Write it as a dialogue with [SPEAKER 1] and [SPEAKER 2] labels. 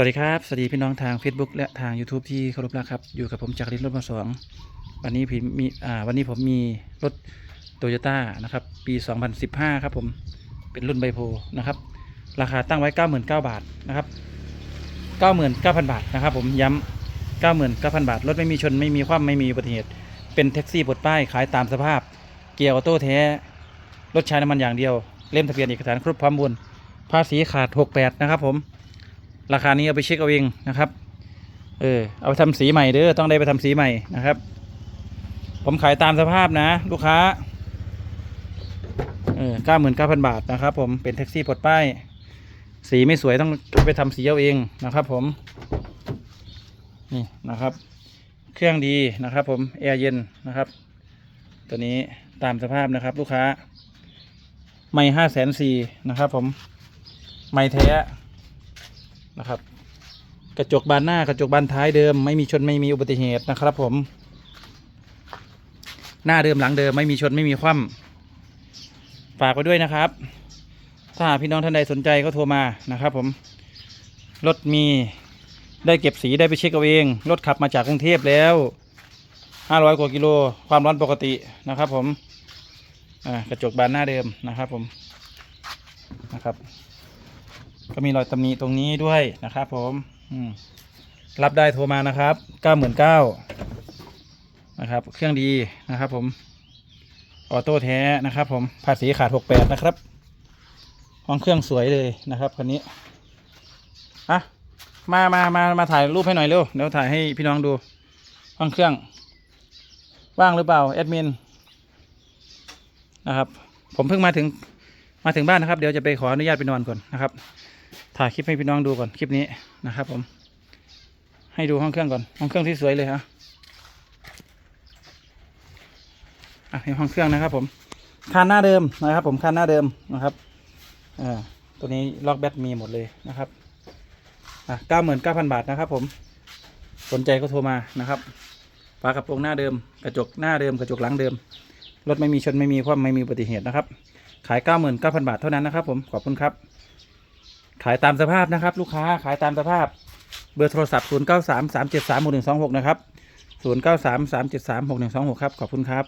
[SPEAKER 1] วัสดีครับ สวัสดีพี่น้องทาง Facebook และทาง YouTube ที่เคารพรักครับ อยู่กับผมจักรินรถมาสองวันนี้ผมมีอ่าวันนี้ผมมีรถโตโยต้านะครับ ปี 2015 ครับผมเป็นรุ่นไบโพนะครับ ราคาตั้งไว้ 99,000 บาทนะครับ 99,000 บาทนะครับผมย้ำ99,000 บาท รถไม่มีชนไม่มีคว่ำไม่มีอุบัติเหตุ เป็นแท็กซี่ปลดป้ายขายตามสภาพ เกียร์ออโต้แท้ รถใช้น้ำมันอย่างเดียว เล่มทะเบียนเอกสารครบพร้อมบุญภาษีขาด 68 นะครับผม ราคานี้เอาไปเช็คเอาเองนะครับ เออเอาไปทำสีใหม่เด้อต้องได้ไปทำสีใหม่นะครับ ผมขายตามสภาพนะ ลูกค้าเออเก้าหมื่นเก้าพันบาทนะครับ ผมเป็นแท็กซี่ปลดป้าย สีไม่สวยต้องไปทำสีเอาเองนะครับ ผม นี่นะครับ เครื่องดีนะครับ ผมแอร์เย็นนะครับ ตัวนี้ตามสภาพนะครับ ลูกค้า ไม่ห้าแสนสี่นะครับ ผม ไม่แท้ นะครับ กระจกบานหน้ากระจกบานท้ายเดิม ไม่มีชนไม่มีอุบัติเหตุนะครับ ผม หน้าเดิมหลังเดิมไม่มีชนไม่มีคว่ำฝากไว้ด้วยนะครับ ถ้าพี่น้องท่านใดสนใจก็โทรมานะครับ ผมรถมีได้เก็บสีได้ไปเช็คเอาเองรถขับมาจากกรุงเทพแล้วห้าร้อยกว่ากิโลความร้อนปกตินะครับ ผมกระจกบานหน้าเดิมนะครับ ผมนะครับ ก็มีรอยตำหนิตรงนี้ด้วยนะครับผมรับได้โทรมานะครับเก้าหมื่นเก้านะครับ เครื่องดีนะครับผมออโต้แท้นะครับ ผมภาษีขาดหกแปดนะครับห้องเครื่องสวยเลยนะครับคันนี้อะมามามามาถ่ายรูปให้หน่อยเร็วเดี๋ยวถ่ายให้พี่น้องดูห้องเครื่อง ว่างหรือเปล่าแอดมินนะครับ ผมเพิ่งมาถึงมาถึงบ้านนะครับ เดี๋ยวจะไปขออนุญาตไปนอนก่อนนะครับ ถ่ายคลิปให้พี่น้องดูก่อนคลิปนี้นะครับ ผม ให้ดูห้องเครื่องก่อน ห้องเครื่องที่สวยเลยฮะอะนี่ห้องเครื่องนะครับ ผมคานหน้าเดิมนะครับ ผมคานหน้าเดิมนะครับอ่าตัวนี้ล็อกแบตมีหมดเลยนะครับอะเก้าหมื่นเก้าพันบาทนะครับ ผมสนใจก็โทรมานะครับฝากระโปรงหน้าเดิม กระจกหน้าเดิม กระจกหลังเดิม รถไม่มีชนไม่มีความไม่มีอุบัติเหตุนะครับ ขายเก้าหมื่นเก้าพันบาทเท่านั้นนะครับผม ขอบคุณครับ ขายตามสภาพนะครับ ลูกค้าขายตามสภาพ เบอร์โทรศัพท์ 0 9 3 3 7 3 6 1 2 6 นะครับ 0 9 3 3 7 3 6 1 2 6 ครับ ขอบคุณครับ